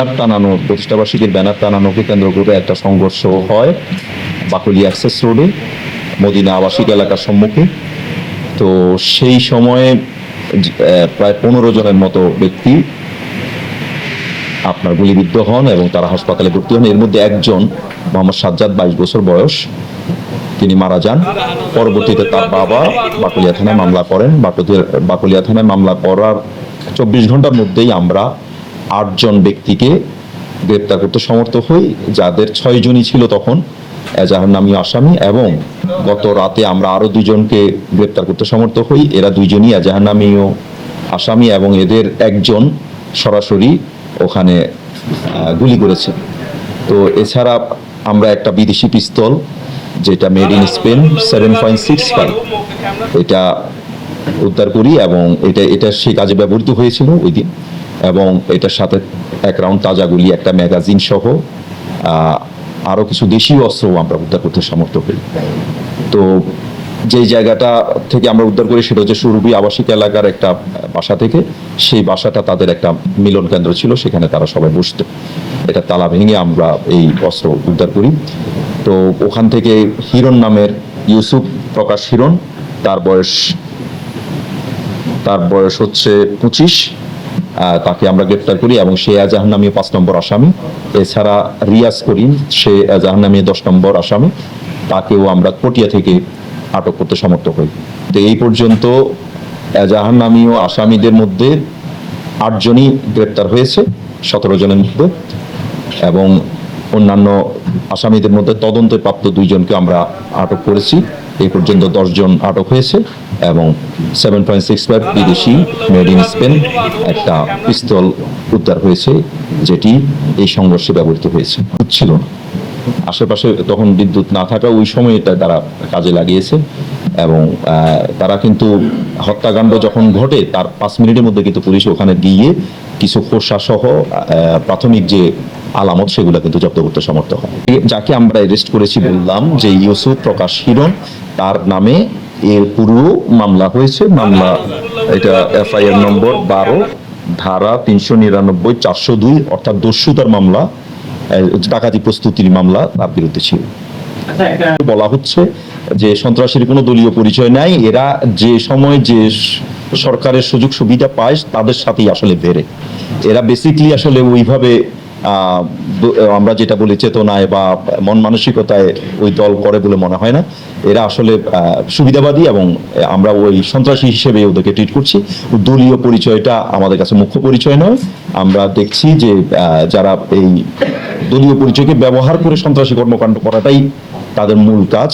Banner টানানো প্রতিষ্ঠাবার্ষিকীর banner টানানোকে কেন্দ্র করে একটা সংঘর্ষ হয় বাকুলি অ্যাক্সেস রোডে, মদিনা আবাসিক এলাকার সম্মুখে। তো সেই সময়ে প্রায় পনেরো জনের মতো ব্যক্তি আপনার গুলিবিদ্ধ হন এবং তারা হাসপাতালে ভর্তি হন। এর মধ্যে একজন মোহাম্মদ সাজ্জাদ বাইশ বছর বয়স, তিনি মারা যান। পরবর্তীতে তার বাবা বাকুলিয়া থানায় মামলা করেন। বাকুলিয়া থানায় মামলা করার চব্বিশ ঘণ্টার মধ্যেই আমরা আটজন ব্যক্তিকে গ্রেপ্তার করতে সমর্থ হই, যাদের ছয় জনই ছিল তখন এজাহার নামী আসামি এবং গত রাতে আমরা আরও দুজনকে গ্রেপ্তার করতে সমর্থ হই। এরা দুইজনই এজাহার নামীয় আসামি এবং এদের একজন সরাসরি ওখানে গুলি করেছে। তো এছাড়া আমরা একটা বিদেশি পিস্তল, যেটা made in Spain seven point six five এটা উদ্ধার করি এবং এটা এটা সে কাজে ব্যবহৃত হয়েছিল ওই দিন। এবং এটার সাথে এক রাউন্ড তাজা গুলি একটা ম্যাগাজিন সহ আহ, আরও কিছু দেশীয় অস্ত্রও আমরা উদ্ধার করতে সমর্থ হই তো যে জায়গাটা থেকে আমরা উদ্ধার করি সেটা হচ্ছে সুরভি আবাসিক এলাকার একটা বাসা থেকে। সেই বাসাটা তাদের একটা মিলন কেন্দ্র ছিল সেখানে তারা সবাই বসতো। এটা তালা ভেঙে আমরা এই অস্ত্র উদ্ধার করি। তো ওখান থেকে হিরণ নামের ইউসুফ প্রকাশ হিরণ তার বয়স তার বয়স হচ্ছে পঁচিশ। তাকে আমরা গ্রেপ্তার করি এবং সে এজাহার নামীয় পাঁচ নম্বর আসামি। এছাড়া রিয়াজ করিম, সে এজাহার নামীয় দশ নম্বর আসামি। তাকেও আমরা পটিয়া থেকে আটক করতে সমর্থ হই তো এই পর্যন্ত এজাহার ও আসামিদের মধ্যে আটজনই গ্রেপ্তার হয়েছে, সতেরো জনের মধ্যে। এবং অন্যান্য আসামিদের মধ্যে তদন্তে প্রাপ্ত দুইজনকে আমরা আটক করেছি। এই পর্যন্ত দশজন আটক হয়েছে এবং সেভেন পয়েন্ট সিক্স ফাইভ বিদেশি মেড ইন স্পেন একটা পিস্তল উদ্ধার হয়েছে, যেটি এই সংঘর্ষে ব্যবহৃত হয়েছে। ছিল না। আশেপাশে তখন বিদ্যুৎ না থাকা ওই সময় এটা তারা কাজে লাগিয়েছে এবং তারা কিন্তু হত্যাকাণ্ড যখন ঘটে, তার পাঁচ মিনিটের মধ্যে কিন্তু পুলিশ ওখানে গিয়ে কিছু খোসা সহ প্রাথমিক যে আলামত সেগুলো কিন্তু জব্দ করতে সমর্থ হয় যাকে আমরা অ্যারেস্ট করেছি বললাম যে ইউসুফ প্রকাশ হিরণ তার নামে এর পুরো মামলা হয়েছে। মামলা এটা এফআইআর নম্বর বারো ধারা তিনশো নিরানব্বই চারশো দুই অর্থাৎ দস্যুতার মামলা ডাকাতি প্রস্তুতির মামলা তার বিরুদ্ধে ছিল। বলা হচ্ছে যে সন্ত্রাসীর কোনো দলীয় পরিচয় নাই এরা যে সময় যে সরকারের সুযোগ সুবিধা পায় তাদের সাথেই আসলে বেড়ে। এরা বেসিকলি আসলে ওইভাবে আমরা যেটা বলি চেতনায় বা মন মানসিকতায় ওই দল করে বলে মনে হয় না। এরা আসলে সুবিধাবাদী এবং আমরা ওই সন্ত্রাসী হিসেবে ওদেরকে ট্রিট করছি। দলীয় পরিচয়টা আমাদের কাছে মুখ্য পরিচয় নয়। আমরা দেখছি যে যারা এই দলীয় পরিচয়কে ব্যবহার করে সন্ত্রাসী কর্মকাণ্ড করাটাই তাদের মূল কাজ।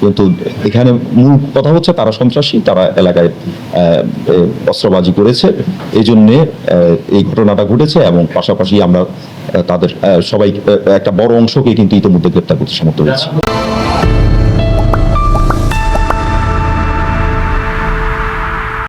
কিন্তু এখানে মূল কথা হচ্ছে তারা সন্ত্রাসী, তারা এলাকায় অস্ত্রবাজি করেছে। এই জন্যে এই ঘটনাটা ঘটেছে এবং পাশাপাশি আমরা তাদের সবাই একটা বড় অংশকে কিন্তু ইতিমধ্যে গ্রেপ্তার করতে সমর্থ হয়েছি।